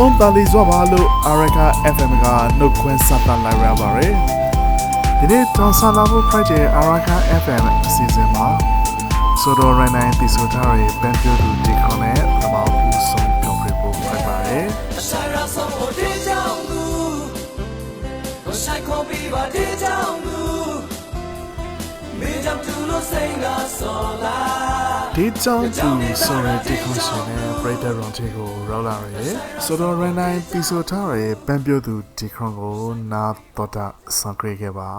အားလုံးတန်လီစွာပါလို့ Araka FM ကနှုတ်ခွန်းဆက်သလိုက်ရပါတယ်ဒီနေ့တောင်ဆာလာဖို့ project Araka FM အစီအစဉ်မှာဆိုတော့ရန်နိုင်တီဆိုထားရဲ့ပန်ပြိုသူဒီခွန်နဲ့ပထမဦးဆုံးပြောပြဖို့ဖြစ်ပါတယ်အဆိုင်ရဆုံးကိုတေးကြောင်သူကိုဆိုင်ခေါ်ပြီးပါတေးကြောင် ဒီကြောင့်သူဆိုရတဲ့ဒီခွန်ရှင်နဲ့ Breaker Round ချေကိုရောက်လာရယ်ဆိုတော့ရန်နိုင်တီဆိုထားရဲ့ပန်ပြိုသူဒီခွန်ကိုနာတော်တာဆောင်ကြခဲ့ပါ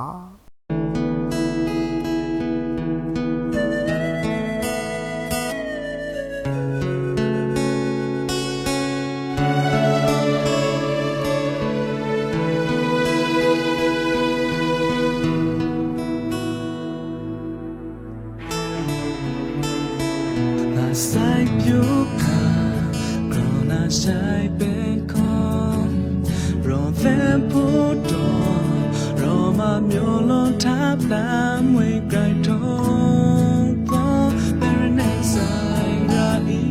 ရနာဆိုင်ပင်ခွန်ရောသန်ဖို့တော်ရောမမျိုးလုံးထားပလမ်းဝေးကြိုက်တော့ပေါ် Paradise ရာအီ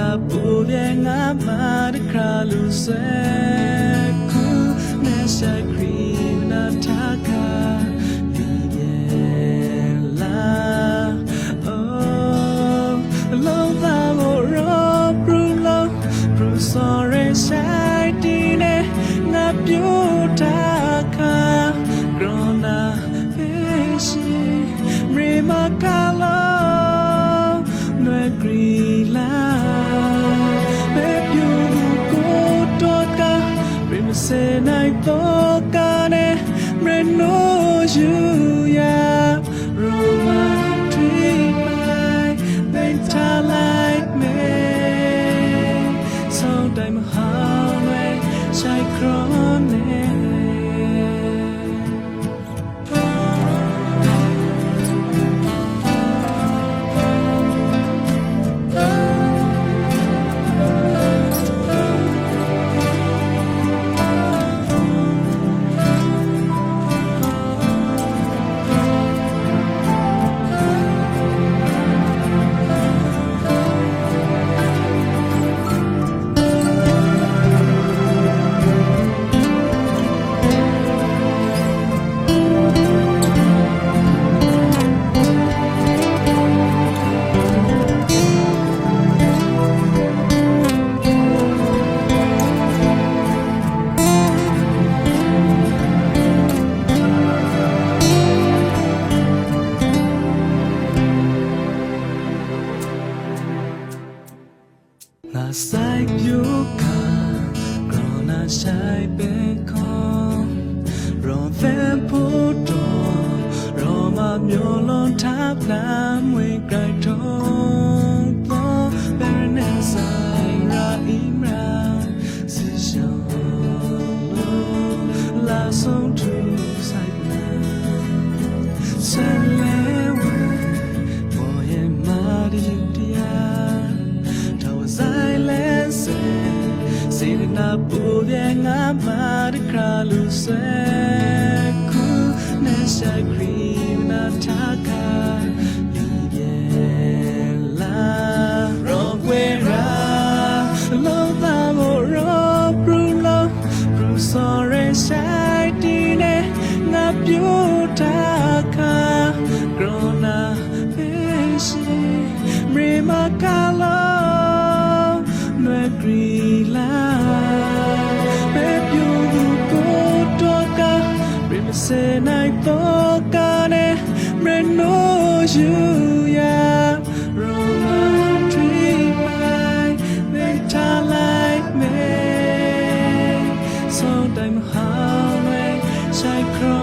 စီလနာပူပြေငါမာတခါလူဆွဲခုနဲ့ရှိုက်ခရီးနာထား Nai Toka Ne Mreno Yu 사육한 그러나 잘빼컴 로맨 포도 로마 묘론 탑람 위그라이통 또 베르네사 이라 임라 스셔로 라송 투 사이클라 설레와 너의 말이 စေနာပူပြေငါမာတခါလူဆွဲခုနဲ့ရှိုက်ခရီးနာထားခါလီပြေလာရောကွေ せないとかね目の重やロマンティーマイメタライメそうได้มหาเลยใช้คร